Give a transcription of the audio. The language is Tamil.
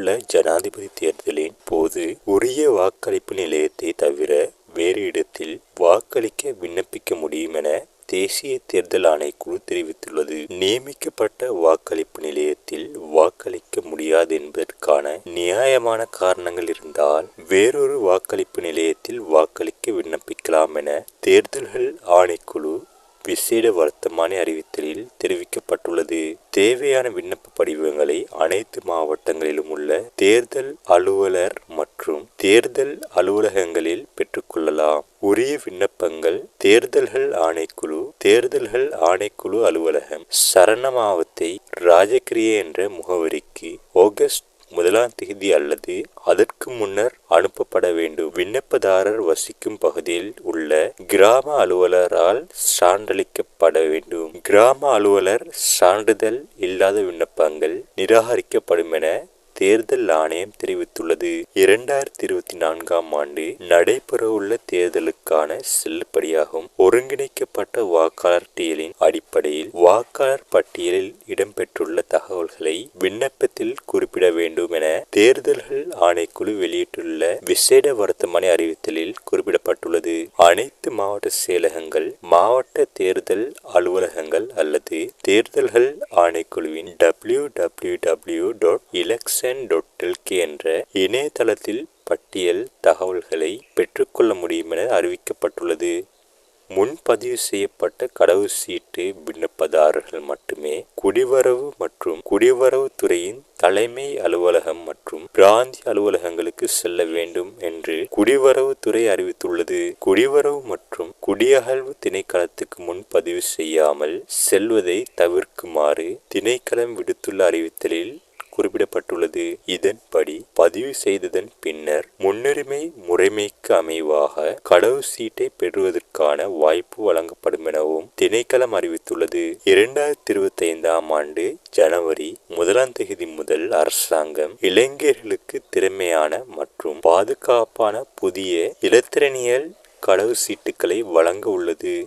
உள்ள ஜனாதிபதி தேர்தலின் போது உரிய வாக்களிப்பு நிலையத்தை தவிர வேறு இடத்தில் வாக்களிக்க விண்ணப்பிக்க முடியும் என தேசிய தேர்தல் ஆணைக்குழு தெரிவித்துள்ளது. நியமிக்கப்பட்ட வாக்களிப்பு நிலையத்தில் வாக்களிக்க முடியாது என்பதற்கான நியாயமான காரணங்கள் இருந்தால் வேறொரு வாக்களிப்பு நிலையத்தில் வாக்களிக்க விண்ணப்பிக்கலாம் என தேர்தல்கள் ஆணைக்குழு விசேட வர்த்தமானி அறிவித்தலில் தெரிவிக்கப்பட்டுள்ளது. தேவையான விண்ணப்ப படிவங்களை அனைத்து மாவட்டங்களிலும் உள்ள தேர்தல் அலுவலர் மற்றும் தேர்தல் அலுவலகங்களில் பெற்றுக்கொள்ளலாம். உரிய விண்ணப்பங்கள் தேர்தல்கள் ஆணைக்குழு தேர்தல்கள் ஆணைக்குழு அலுவலகம் சரணமாவத்தை ராஜகிரிய என்ற முகவரிக்கு ஆகஸ்ட் முதலாம் தேதி அல்லது அதற்கு முன்னர் அனுப்பப்பட வேண்டும். விண்ணப்பதாரர் வசிக்கும் பகுதியில் உள்ள கிராம அலுவலரால் சான்றளிக்கப்பட வேண்டும். கிராம அலுவலர் சான்றிதழ் இல்லாத விண்ணப்பங்கள் நிராகரிக்கப்படும் என தேர்தல் ஆணையம் தெரிவித்துள்ளது. இரண்டாயிரத்தி இருபத்தி நான்காம் ஆண்டு நடைபெறவுள்ள தேர்தலுக்கான செல்லுபடியாகும். ஒருங்கிணைக்கப்பட்ட வாக்காளர் பட்டியலின் அடிப்படையில் வாக்காளர் பட்டியலில் இடம்பெற்றுள்ள தகவல்களை விண்ணப்பத்தில் குறிப்பிட வேண்டும் என தேர்தல்கள் ஆணைக்குழு வெளியிட்டுள்ள விசேட வர்த்தமானி அறிவித்தலில் குறிப்பிடப்பட்டுள்ளது அனைத்து மாவட்ட செயலகங்கள் மாவட்ட தேர்தல் அலுவலகங்கள் அல்லது தேர்தல்கள் ஆணைக்குழுவின் W W W dot election dot LK என்ற இணையதளத்தில் பட்டியல் தகவல்களை பெற்றுக்கொள்ள முடியும் என அறிவிக்கப்பட்டுள்ளது. முன்பதிவு செய்யப்பட்ட கடவுச்சீட்டு விண்ணப்பதாரர்கள் மட்டுமே குடிவரவு மற்றும் குடிவரவு துறையின் தலைமை அலுவலகம் மற்றும் பிராந்திய அலுவலகங்களுக்கு செல்ல வேண்டும் என்று குடிவரவு துறை அறிவித்துள்ளது. குடிவரவு மற்றும் குடியகழ்வு திணைக்களத்துக்கு முன்பதிவு செய்யாமல் செல்வதை தவிர்க்குமாறு திணைக்களம் விடுத்துள்ள அறிவித்தலில் குறிப்பிடப்பட்டுள்ளது இதன்படி பதிவு செய்ததன் பின்னர் முன்னுரிமை முறைமைக்கு அமைவாக கடவுச்சீட்டை பெறுவதற்கான வாய்ப்பு வழங்கப்படும் எனவும் திணைக்களம் அறிவித்துள்ளது. இரண்டாயிரத்தி இருபத்தி ஐந்தாம் ஆண்டு ஜனவரி முதலாம் தேதி முதல் அரசாங்கம் இளைஞர்களுக்கு திறமையான மற்றும் பாதுகாப்பான புதிய இலத்திரனியல் கடவுச்சீட்டுகளை வழங்க உள்ளது.